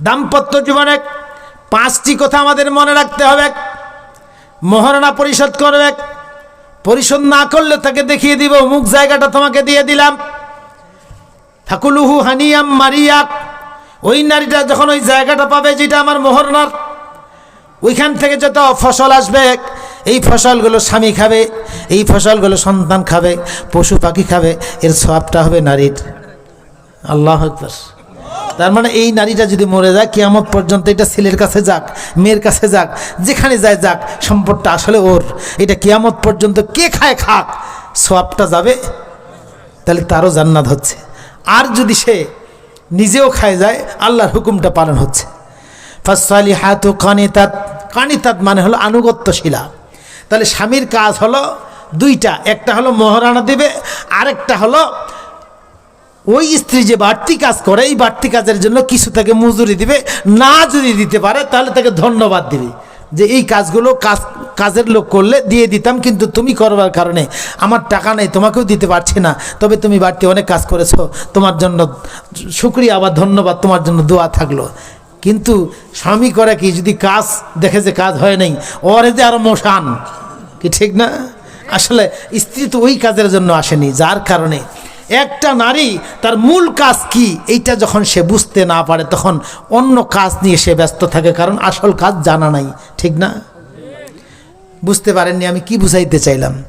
দাম্পত্য জীবনে পাঁচটি কথা আমাদের মনে রাখতে হবে। মহারণা পরিশোধ করবে। পরিশোধ না করলে তাকে দেখিয়ে দিব মুখ জায়গাটা তোমাকে দিয়ে দিলাম। থাকুলুহু হানিয়াম মারিয়াক ওই নারীটা যখন ওই জায়গাটা পাবে যেটা আমার মোহরনার ওইখান থেকে যত ফসল আসবে, এই ফসলগুলো স্বামী খাবে, এই ফসলগুলো সন্তান খাবে, পশু পাখি খাবে, এর সবটা হবে নারীর। আল্লাহ আকবার। তার মানে এই নারীটা যদি মরে যায়, কিয়ামত পর্যন্ত এটা ছেলের কাছে যাক, মেয়ের কাছে যাক, যেখানে যায় যাক, সম্পদটা আসলে ওর। এটা কেয়ামত পর্যন্ত কে খায় খাক সবটা যাবে, তাহলে তারও জান্নাত হচ্ছে। আর যদি সে নিজেও খায় যায়, আল্লাহর হুকুমটা পালন হচ্ছে। ফাসালি হাতু কানিতাত কানিতাত মানে হলো আনুগত্যশীলা। তাহলে স্বামীর কাজ হলো দুইটা, একটা হলো মহারানা দেবে, আরেকটা হলো ওই স্ত্রী যে বাড়তি কাজ করে, এই বাড়তি কাজের জন্য কিছু তাকে মজুরি দিবে, না যদি দিতে পারে, তাহলে তাকে ধন্যবাদ দিবে। যে এই কাজগুলো কাজ, কাজের লোক করলে দিয়ে দিতাম, কিন্তু তুমি করবার কারণে আমার টাকা নেই, তোমাকেও দিতে পারছি না। তবে তুমি বাড়তি অনেক কাজ করেছ, তোমার জন্য শুক্রিয়া, আবার ধন্যবাদ, তোমার জন্য দোয়া থাকল। কিন্তু স্বামী করে কি, যদি কাজ দেখে যে কাজ হয় নাই, ওরে যে আরও মশান, কি ঠিক না? আসলে স্ত্রী তো ওই কাজের জন্য আসেনি, যার কারণে একটা নারী, তার মূল কাজ কি? এইটা যখন সে বুঝতে না পারে, তখন অন্য কাজ নিয়ে সে ব্যস্ত থাকে, কারণ আসল কাজ জানা নাই, ঠিক না? বুঝতে পারেননি, আমি কি বুঝাইতে চাইলাম?